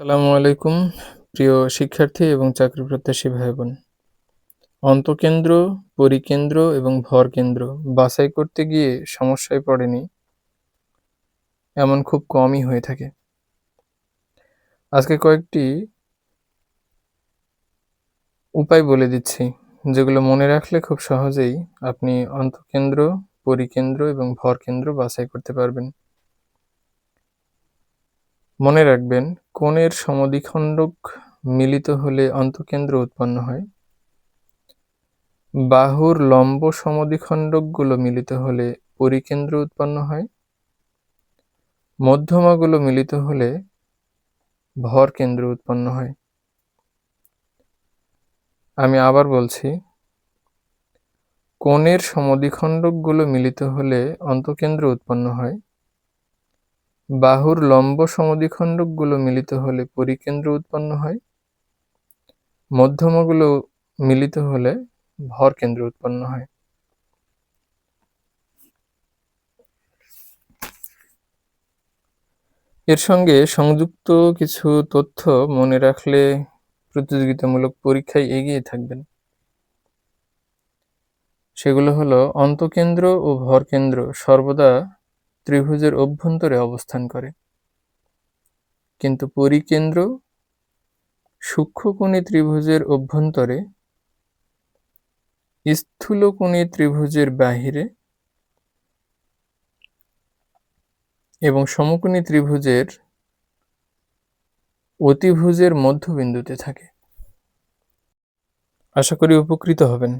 আসসালামু আলাইকুম, প্রিয় শিক্ষার্থী এবং চাকরি প্রত্যাশী ভাই বোন অন্তকেন্দ্র, পরিকেন্দ্র এবং ভরকেন্দ্র বাছাই করতে গিয়ে সমস্যায় পড়েনি, এমন খুব কমই হয়ে থাকে। আজকে কয়েকটি উপায় বলে দিচ্ছি, যেগুলো মনে রাখলে খুব সহজেই আপনি অন্তকেন্দ্র, পরিকেন্দ্র এবং ভরকেন্দ্র বাছাই করতে পারবেন। মনে রাখবেন, কোণের সমদ্বিখণ্ডক মিলিত হলে অন্তকেন্দ্র উৎপন্ন হয়। বাহুর লম্ব সমদ্বিখণ্ডকগুলো মিলিত হলে পরিকেন্দ্র উৎপন্ন হয়। মধ্যমাগুলো মিলিত হলে ভর কেন্দ্র উৎপন্ন হয়। আমি আবার বলছি, কোণের সমদ্বিখণ্ডকগুলো মিলিত হলে অন্তকেন্দ্র উৎপন্ন হয়। বাহুর লম্ব সমদ্বিখণ্ডকগুলো মিলিত হলে পরিকেন্দ্র উৎপন্ন হয়। মধ্যমগুলো মিলিত হলে ভর কেন্দ্র উৎপন্ন হয়। এর সঙ্গে সংযুক্ত কিছু তথ্য মনে রাখলে প্রতিযোগিতামূলক পরীক্ষায় এগিয়ে থাকবেন। সেগুলো হলো অন্তকেন্দ্র ও ভরকেন্দ্র সর্বদা ত্রিভুজের অভ্যন্তরে অবস্থান করে। কিন্তু পরিকেন্দ্র সূক্ষ্মকোণী ত্রিভুজের অভ্যন্তরে স্থূলকোণী ত্রিভুজের বাহিরে এবং সমকোণী ত্রিভুজের অতিভুজের মধ্যবিন্দুতে থাকে। আশা করি উপকৃত হবেন।